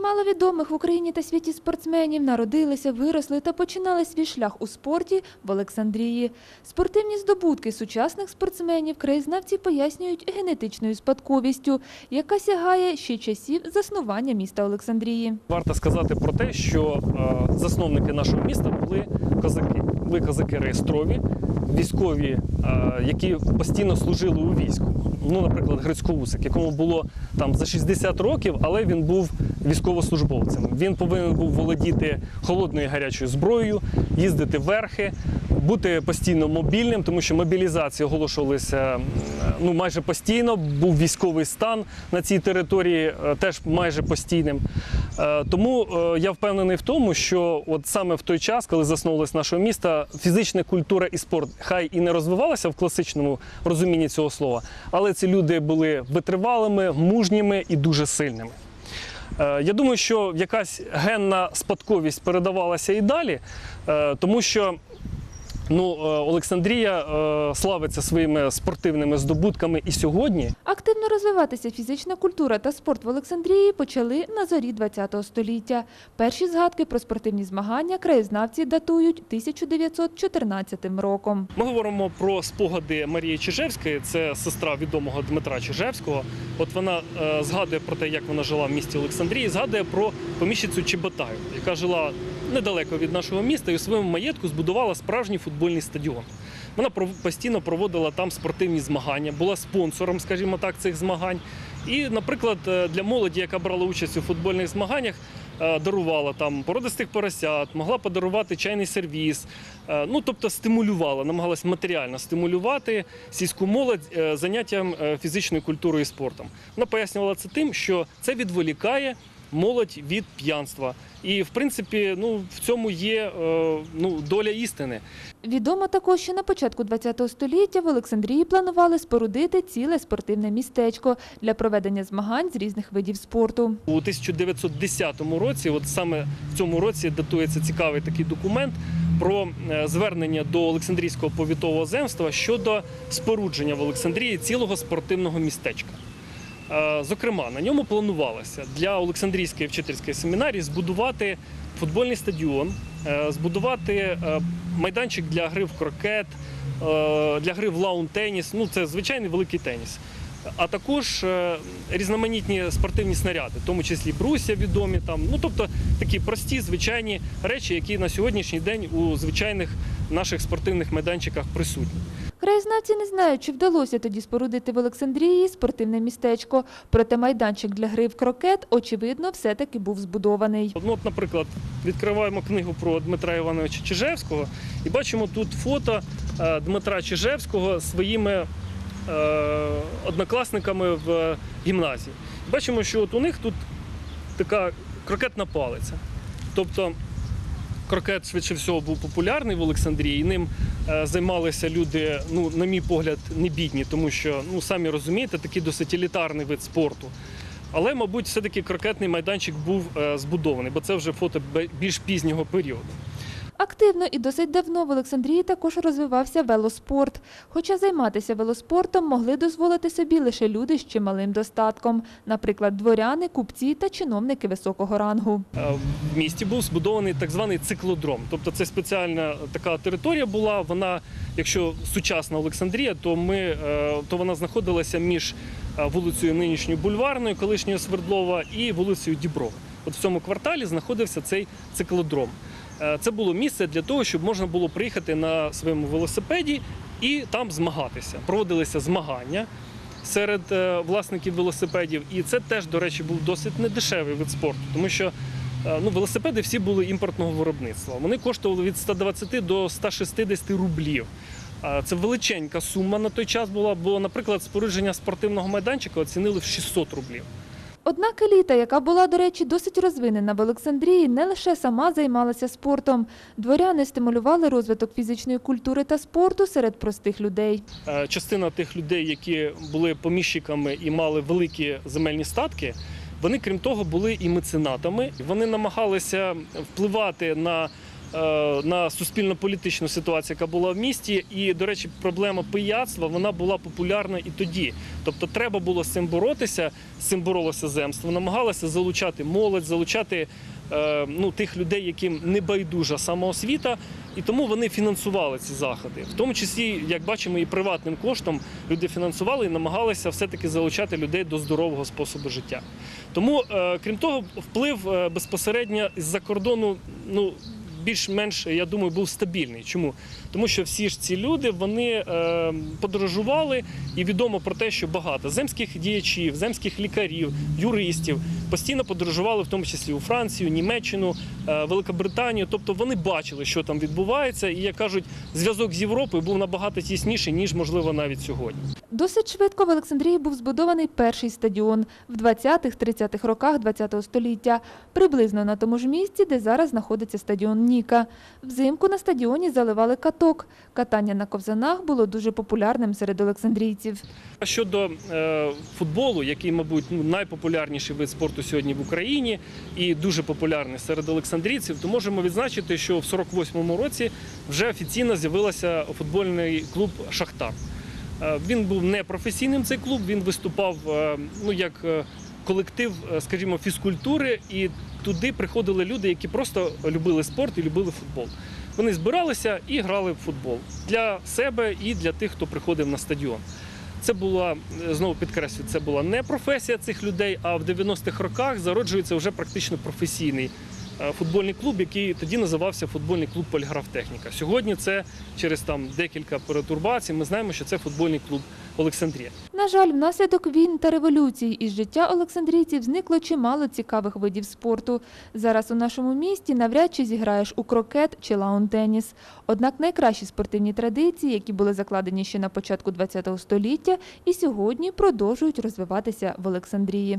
Чимало відомих в Україні та світі спортсменів народилися, виросли та починали свій шлях у спорті в Олександрії. Спортивні здобутки сучасних спортсменів краєзнавці пояснюють генетичною спадковістю, яка сягає ще часів заснування міста Олександрії. Варто сказати про те, що е, засновники нашого міста були козаки. Були козаки реєстрові, військові, які постійно служили у війську. Ну, наприклад, Грицькоусик, якому було там за 60 років, але він був військовослужбовцем. Він повинен був володіти холодною і гарячою зброєю, їздити верхи, бути постійно мобільним, тому що мобілізації оголошувалися м, ну, майже постійно. Був військовий стан на цій території, е, теж майже постійним. Е, Тому е, я впевнений в тому, що от саме в той час, коли засновувалось наше місто, фізична культура і спорт хай і не розвивалася в класичному розумінні цього слова, але ці люди були витривалими, мужніми і дуже сильними. Е, Я думаю, що якась генна спадковість передавалася і далі, тому що ну, е, Олександрія е, славиться своїми спортивними здобутками і сьогодні. Активно розвиватися фізична культура та спорт в Олександрії почали на зорі ХХ століття. Перші згадки про спортивні змагання краєзнавці датують 1914 роком. Ми говоримо про спогади Марії Чижевської, це сестра відомого Дмитра Чижевського. От вона е, згадує про те, як вона жила в місті Олександрії, згадує про поміщицю Чеботаю, яка жила недалеко від нашого міста і у своєму маєтку збудувала справжній футбольний стадіон. Вона постійно проводила там спортивні змагання, була спонсором, скажімо так, цих змагань. І, наприклад, е, для молоді, яка брала участь у футбольних змаганнях, е, дарувала там породистих поросят, могла подарувати чайний сервіс. Е, Ну, тобто стимулювала, намагалась матеріально стимулювати сільську молодь заняттям фізичною культурою і спортом. Вона пояснювала це тим, що це відволікає молодь від п'янства. І в принципі, ну в цьому є е, ну, доля істини. Відомо також, що на початку ХХ століття в Олександрії планували спорудити ціле спортивне містечко для проведення змагань з різних видів спорту. У 1910 році, от саме в цьому році, датується цікавий такий документ про е, звернення до Олександрійського повітового земства щодо спорудження в Олександрії цілого спортивного містечка. Зокрема, на ньому планувалося для Олександрійської вчительської семінарії збудувати футбольний стадіон, е, збудувати е, майданчик для гри в крокет, е, для гри в лаун-теніс. Ну, це звичайний великий теніс. А також різноманітні спортивні снаряди, в тому числі брусся відомі там. Ну тобто такі прості, звичайні речі, які на сьогоднішній день у звичайних наших спортивних майданчиках присутні. Краєзнавці не знають, чи вдалося тоді спорудити в Олександрії спортивне містечко, проте майданчик для гри в крокет, очевидно, все-таки був збудований. Ну, наприклад, відкриваємо книгу про Дмитра Івановича Чижевського і бачимо тут фото е, Дмитра Чижевського своїми е, однокласниками в гімназії. Бачимо, що от у них тут така крокетна палиця. Тобто крокет швидше всього був популярний в Олександрії, і ним е, займалися люди, ну, на мій погляд, не бідні, тому що, ну, самі розумієте, такий досить елітарний вид спорту. Але, мабуть, все-таки крокетний майданчик був е, збудований, бо це вже фото більш пізнього періоду. Активно і досить давно в Олександрії також розвивався велоспорт. Хоча займатися велоспортом могли дозволити собі лише люди з чималим достатком, наприклад, дворяни, купці та чиновники високого рангу. Е, В місті був збудований так званий циклодром. Тобто це спеціальна така територія була. Вона, якщо сучасна Олександрія, то ми е, то вона знаходилася між е, вулицею нинішньою бульварною, колишньою Свердлова, і вулицею Діброва. От в цьому кварталі знаходився цей циклодром. Е, Це було місце для того, щоб можна було приїхати на своєму велосипеді і там змагатися. Проводилися змагання серед е, власників велосипедів. І це теж, до речі, був досить недешевий вид спорту, тому що е, ну, велосипеди всі були імпортного виробництва. Вони коштували від 120 до 160 рублів. Це величенька сума на той час була, бо, наприклад, спорудження спортивного майданчика оцінили в 600 рублів. Однак еліта, яка була, до речі, досить розвинена в Олександрії, не лише сама займалася спортом. Дворяни стимулювали розвиток фізичної культури та спорту серед простих людей. Е, Частина тих людей, які були поміщиками і мали великі земельні статки, вони, крім того, були і меценатами. Вони намагалися впливати на на суспільно-політичну ситуацію, яка була в місті. І, до речі, проблема пияцтва вона була популярна і тоді. Тобто, треба було з цим боротися. З цим боролося земство. Намагалося залучати молодь, залучати е, ну, тих людей, яким не байдужа самоосвіта, і тому вони фінансували ці заходи. В тому числі, як бачимо, і приватним коштом люди фінансували і намагалися все-таки залучати людей до здорового способу життя. Тому, е, крім того, вплив е, безпосередньо з-за кордону, ну. Більш-менш, я думаю, був стабільний. Чому? Тому що всі ж ці люди вони е, подорожували, і відомо про те, що багато земських діячів, земських лікарів, юристів постійно подорожували, в тому числі у Францію, Німеччину, Великобританію. Тобто вони бачили, що там відбувається, і як кажуть, зв'язок з Європою був набагато тісніший, ніж можливо навіть сьогодні. Досить швидко в Олександрії був збудований перший стадіон в 20-30-х роках ХХ століття, приблизно на тому ж місці, де зараз знаходиться стадіон Ніка. Взимку на стадіоні заливали каток. Катання на ковзанах було дуже популярним серед олександрійців. А щодо е, футболу, який, мабуть, ну, найпопулярніший вид спорту сьогодні в Україні і дуже популярний серед олександрійців, то можемо відзначити, що в 48-му році вже офіційно з'явився футбольний клуб Шахтар. Е, Він був не професійним цей клуб, він виступав е, ну, як е, колектив, скажімо, фізкультури, і туди приходили люди, які просто любили спорт і любили футбол. Вони збиралися і грали в футбол для себе і для тих, хто приходив на стадіон. Це була знову підкреслюю, це була не професія цих людей, а в 90-х роках зароджується вже практично професійний футбольний клуб, який тоді називався футбольний клуб Поліграфтехніка. Сьогодні це через там декілька перетурбацій. Ми знаємо, що це футбольний клуб Олександрія. На жаль, внаслідок війн та революцій із життя олександрійців зникло чимало цікавих видів спорту. Зараз у нашому місті навряд чи зіграєш у крокет чи лаун-теніс. Однак найкращі спортивні традиції, які були закладені ще на початку ХХ століття, і сьогодні продовжують розвиватися в Олександрії.